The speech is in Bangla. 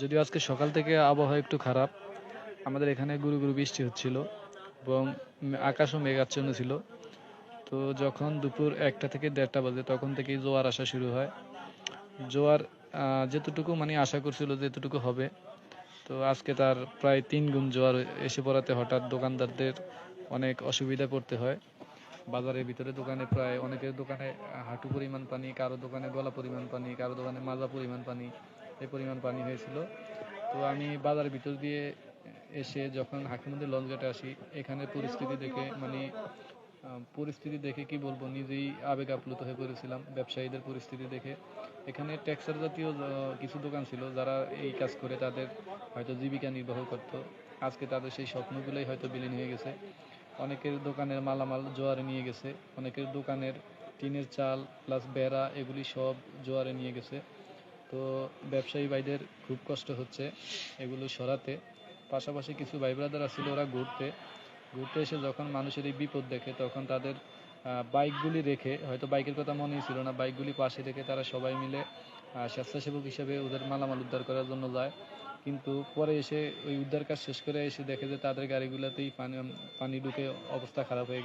যদিও আজকে সকাল থেকে আবহাওয়া একটু খারাপ, আমাদের এখানে গুরু গুরু বৃষ্টি হচ্ছিল এবং আকাশও মেঘাচ্ছন্ন ছিল। তো যখন দুপুর একটা থেকে দেড়টা বাজে তখন থেকেই জোয়ার আসা শুরু হয়। জোয়ার যেতটুকু মানে আশা করছিল যেতটুকু হবে। তো আজকে তার প্রায় তিন গুণ জোয়ার এসে পড়াতে হঠাৎ দোকানদারদের অনেক অসুবিধা পড়তে হয়। বাজারের ভিতরে দোকানে প্রায় অনেকের দোকানে হাঁটু পরিমাণ পানি, কারও দোকানে গলা পরিমাণ পানি, কারও দোকানে মাজা পরিমাণ পানি। এই পরিমাণ পানি হয়েছিল। তো আমি বাজারের ভিতর দিয়ে এসে যখন হাকিমুদ্দিন লঞ্চঘাটে আসি, এখানে পরিস্থিতি দেখে মানে পরিস্থিতি দেখে কি বলব, নিজেই আবেগ আপ্লুত হয়ে পড়েছিলাম ব্যবসায়ীদের পরিস্থিতি দেখে। এখানে ট্যাক্সার জাতীয় কিছু দোকান ছিল, যারা এই কাজ করে তাদের হয়তো জীবিকা নির্বাহ করত। আজকে তাদের সেই স্বপ্নগুলোই হয়তো বিলীন হয়ে গেছে। অনেকের দোকানের মালামাল জোয়ারে নিয়ে গেছে, অনেকের দোকানের টিনের চাল প্লাস বেড়া, এগুলি সব জোয়ারে নিয়ে গেছে। তো ব্যবসায়ী ভাইদের খুব কষ্ট হচ্ছে এগুলো সরাতে। পাশাপাশি কিছু ভাই ব্রাদার আসছিল ওরা ঘুরতে। ঘুরতে এসে যখন মানুষের এই বিপদ দেখে, তখন তাদের বাইকগুলি রেখে, হয়তো বাইকের কথা মনেই ছিল না বাইকগুলি পাশে রেখে তারা সবাই মিলে স্বেচ্ছাসেবক হিসেবে ওদের মালামাল উদ্ধার করার জন্য যায়। কিন্তু পরে এসে ওই উদ্ধার কাজ শেষ করে এসে দেখে যে তাদের গাড়িগুলোতেই পানি পানি ঢুকে অবস্থা খারাপ হয়ে গেছে।